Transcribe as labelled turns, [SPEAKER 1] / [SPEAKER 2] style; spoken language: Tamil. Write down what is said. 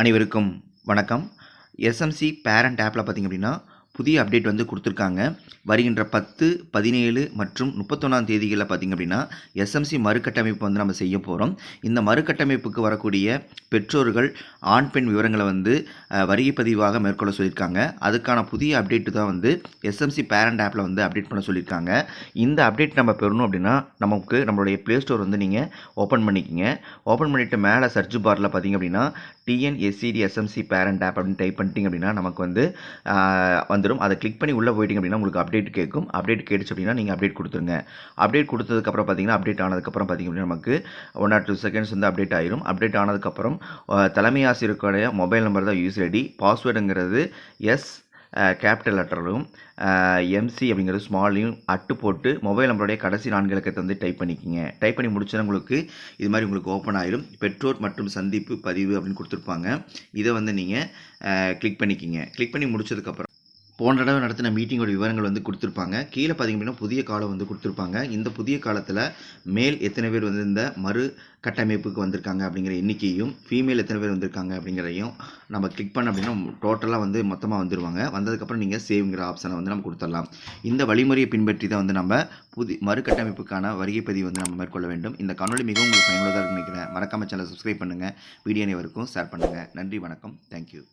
[SPEAKER 1] அனைவருக்கும் வணக்கம். எஸ்எம்சி பேரண்ட் ஆப்பில் பார்த்திங்க அப்படின்னா புதிய அப்டேட் வந்து கொடுத்துருக்காங்க. வருகின்ற பத்து பதினேழு மற்றும் முப்பத்தொன்னாம் தேதிகளில் பார்த்திங்க அப்படின்னா எஸ்எம்சி மறுகட்டமைப்பு வந்து நம்ம செய்ய போகிறோம் இந்த மறுகட்டமைப்புக்கு வரக்கூடிய பெற்றோர்கள் ஆண் பெண் விவரங்களை வந்து வருகை பதிவாக மேற்கொள்ள சொல்லியிருக்காங்க. அதுக்கான புதிய அப்டேட்டு தான் வந்து எஸ்எம்சி பேரண்ட் ஆப்பில் வந்து அப்டேட் பண்ண சொல்லியிருக்காங்க. இந்த அப்டேட் நம்ம பெறணும் அப்படின்னா நமக்கு நம்மளுடைய ப்ளே ஸ்டோர் வந்து நீங்கள் ஓப்பன் பண்ணிக்கிங்க. ஓப்பன் பண்ணிவிட்டு மேலே சர்ச் பாரில் பார்த்தீங்க அப்படின்னா டிஎன்எஸ்சிடி எஸ்எம்சி பேரண்ட் ஆப் அப்படின்னு டைப் பண்ணிட்டீங்க அப்படின்னா நமக்கு வந்து வந்து வந்துடும் அதை கிளிக் பண்ணி உள்ளே போயிட்டீங்க அப்படின்னா உங்களுக்கு அப்டேட் கேட்கும். அப்டேட் கேட்டுச்சு அப்படின்னா நீங்கள் அப்டேட் கொடுத்துருங்க. அப்டேட் கொடுத்ததுக்கப்புறம் பார்த்தீங்கன்னா அப்டேட் ஆனதுக்கப்புறம் பார்த்திங்க அப்படின்னா நமக்கு ஒன் ஆர் டூ செகண்ட்ஸ் வந்து அப்டேட் ஆயிரும். அப்டேட் ஆனதுக்கப்புறம் தலைமை ஆசிரியருடைய மொபைல் நம்பர் தான் யூஸ் ஐடி பாஸ்வேர்டுங்கிறது எஸ் கேபிட்டல் லெட்டரும் எம்சி அப்படிங்கிறது ஸ்மாலையும் அட்டு போட்டு மொபைல் நம்பருடைய கடைசி நான்கு இலக்கத்தை வந்து டைப் பண்ணிக்கிங்க. டைப் பண்ணி முடிச்சா உங்களுக்கு இது மாதிரி உங்களுக்கு ஓப்பன் ஆயிரும். பெற்றோர் மற்றும் சந்திப்பு பதிவு அப்படின்னு கொடுத்துருப்பாங்க. இதை வந்து நீங்கள் கிளிக் பண்ணிக்கிங்க. கிளிக் பண்ணி முடிச்சதுக்கப்புறம் போன தடவை நடத்தின மீட்டிங்கோட விவரங்கள் வந்து கொடுத்துருப்பாங்க. கீழே பார்த்தீங்க அப்படின்னா புதிய காலம் வந்து கொடுத்துருப்பாங்க. இந்த புதிய காலத்தில் மேல் எத்தனை பேர் வந்து இந்த மறு கட்டமைப்புக்கு வந்திருக்காங்க அப்படிங்கிற எண்ணிக்கையும் ஃபீமேல் எத்தனை பேர் வந்திருக்காங்க அப்படிங்கிறதையும் நம்ம கிளிக் பண்ண அப்படின்னா டோட்டலாக வந்து மொத்தமாக வந்துருவாங்க. வந்ததுக்கப்புறம் நீங்கள் சேவ்ங்கிற ஆப்ஷனை வந்து நம்ம கொடுத்துடலாம். இந்த வழிமுறையை பின்பற்றி தான் வந்து நம்ம புதி மறுகட்டமைப்புக்கான வருகை பதிவு வந்து நம்ம மேற்கொள்ள வேண்டும். இந்த காணொலி மிகவும் உங்களுக்கு பயனுள்ளதாக நினைக்கிறேன். மறக்காமல் சேனலை சப்ஸ்கிரைப் பண்ணுங்கள் வீடியோ அனைவருக்கும் ஷேர் பண்ணுங்கள் நன்றி வணக்கம். தேங்க்யூ